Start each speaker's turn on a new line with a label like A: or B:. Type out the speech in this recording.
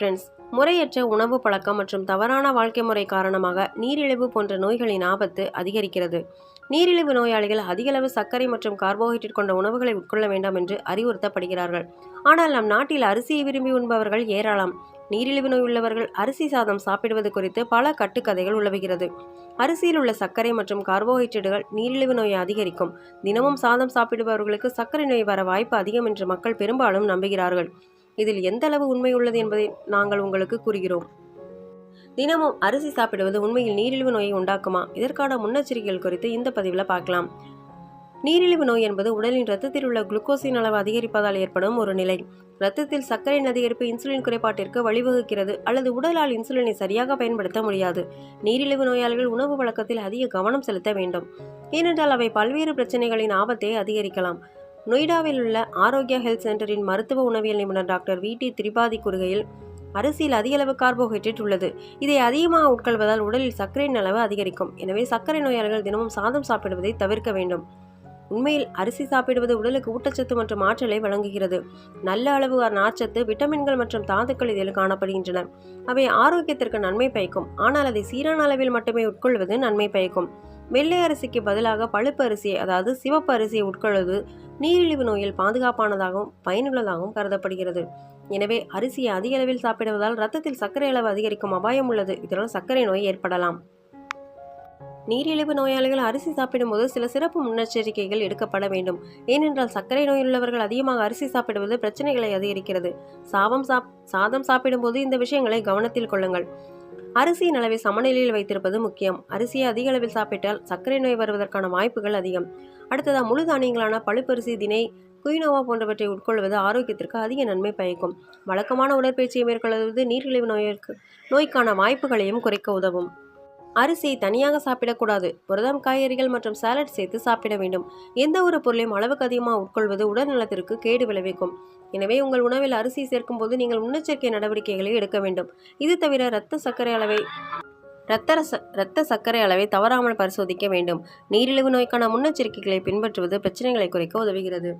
A: Friends முறையற்ற உணவு பழக்கம் மற்றும் தவறான வாழ்க்கை முறை காரணமாக நீரிழிவு போன்ற நோய்களின் ஆபத்து அதிகரிக்கிறது. நீரிழிவு நோயாளிகள் அதிகளவு சர்க்கரை மற்றும் கார்போஹைட்ரேட் கொண்ட உணவுகளை உட்கொள்ள வேண்டாம் என்று அறிவுறுத்தப்படுகிறார்கள். ஆனால் நம் நாட்டில் அரிசியை விரும்பி உண்பவர்கள் ஏராளம். நீரிழிவு நோய் உள்ளவர்கள் அரிசி சாதம் சாப்பிடுவது குறித்து பல கட்டுக்கதைகள் உலவுகிறது அரிசியில் உள்ள சர்க்கரை மற்றும் கார்போஹைட்ரேட்டுகள் நீரிழிவு நோயை அதிகரிக்கும். தினமும் சாதம் சாப்பிடுபவர்களுக்கு சர்க்கரை நோய் வர வாய்ப்பு அதிகம் என்று மக்கள் பெரும்பாலும் நம்புகிறார்கள். இதில் எந்த அளவு உண்மை உள்ளது என்பதை நாங்கள் உங்களுக்கு கூறுகிறோம். தினமும் அரிசி சாப்பிடுவது உண்மையில் நீரிழிவு நோயை உண்டாக்குமா? இதற்கான முன்னெச்சரிக்கைகள் குறித்து இந்த பதிவில் பார்க்கலாம். நீரிழிவு நோய் என்பது உடலின் ரத்தத்தில் உள்ள குளுக்கோஸின் அளவு அதிகரிப்பதால் ஏற்படும் ஒரு நிலை. ரத்தத்தில் சர்க்கரையின் அதிகரிப்பு இன்சுலின் குறைபாட்டிற்கு வழிவகுக்கிறது அல்லது உடலால் இன்சுலினை சரியாக பயன்படுத்த முடியாது. நீரிழிவு நோயாளிகள் உணவு பழக்கத்தில் அதிக கவனம் செலுத்த வேண்டும். ஏனென்றால் அவை பல்வேறு பிரச்சனைகளின் ஆபத்தை அதிகரிக்கலாம். நொய்டாவில் உள்ள ஆரோக்கியா ஹெல்த் சென்டரின் மருத்துவ உணவியல் நிபுணர் டாக்டர் வி. டி. திரிபாதி கூறுகையில் அரிசியில் அதிக அளவு கார்போஹைட்ரேட் உள்ளது இதை அதிகமாக உட்கொள்வதால் உடலில் சர்க்கரையின் அளவு அதிகரிக்கும். எனவே சர்க்கரை நோயாளிகள் தினமும் சாதம் சாப்பிடுவதை தவிர்க்க வேண்டும். உண்மையில் அரிசி சாப்பிடுவது உடலுக்கு ஊட்டச்சத்து மற்றும் ஆற்றலை வழங்குகிறது. நல்ல அளவு நார்ச்சத்து விட்டமின்கள் மற்றும் தாதுக்கள் இதில் காணப்படுகின்றன. அவை ஆரோக்கியத்திற்கு நன்மை பயக்கும். ஆனால் அதை சீரான அளவில் மட்டுமே உட்கொள்வது நன்மை பயக்கும். வெள்ளை அரிசிக்கு பதிலாக பழுப்பு அரிசியை அதாவது சிவப்பு அரிசியை உட்கொள்வது நீரிழிவு நோயில் பாதுகாப்பானதாகவும் பயனுள்ளதாகவும் கருதப்படுகிறது. எனவே அரிசியை அதிக அளவில் சாப்பிடுவதால் ரத்தத்தில் சர்க்கரை அளவு அதிகரிக்கும் அபாயம் உள்ளது. இதனால் சர்க்கரை நோய் ஏற்படலாம். நீரிழிவு நோயாளிகள் அரிசி சாப்பிடும்போது சில சிறப்பு முன்னெச்சரிக்கைகள் எடுக்கப்பட வேண்டும். ஏனென்றால் சர்க்கரை நோயுள்ளவர்கள் அதிகமாக அரிசி சாப்பிடுவது பிரச்சனைகளை அதிகரிக்கிறது. சாபம் சாப் சாதம் சாப்பிடும்போது இந்த விஷயங்களை கவனத்தில் கொள்ளுங்கள். அரிசியின் அளவை சமநிலையில் வைத்திருப்பது முக்கியம். அரிசியை அதிக அளவில் சாப்பிட்டால் சர்க்கரை நோய் வருவதற்கான வாய்ப்புகள் அதிகம். அடுத்ததாக முழு தானியங்களான பழுப்பரிசி தினை குயினோவா போன்றவற்றை உட்கொள்வது ஆரோக்கியத்திற்கு அதிக நன்மை பயக்கும். வழக்கமான உடற்பயிற்சியை மேற்கொள்வது நீரிழிவு நோய்க்கு நோய்க்கான வாய்ப்புகளையும் குறைக்க உதவும். அரிசி தனியாக சாப்பிடக்கூடாது. புரதம் காய்கறிகள் மற்றும் சாலட் சேர்த்து சாப்பிட வேண்டும். எந்த ஒரு பொருளையும் அளவுக்கு அதிகமாக உட்கொள்வது உடல் நலத்திற்கு கேடு விளைவிக்கும். எனவே உங்கள் உணவில் அரிசி சேர்க்கும் போது நீங்கள் முன்னெச்சரிக்கை நடவடிக்கைகளை எடுக்க வேண்டும். இது தவிர இரத்த சர்க்கரை அளவை இரத்த ரச இரத்த சர்க்கரை அளவை தவறாமல் பரிசோதிக்க வேண்டும். நீரிழிவு நோய்க்கான முன்னெச்சரிக்கைகளை பின்பற்றுவது பிரச்சனைகளை குறைக்க உதவுகிறது.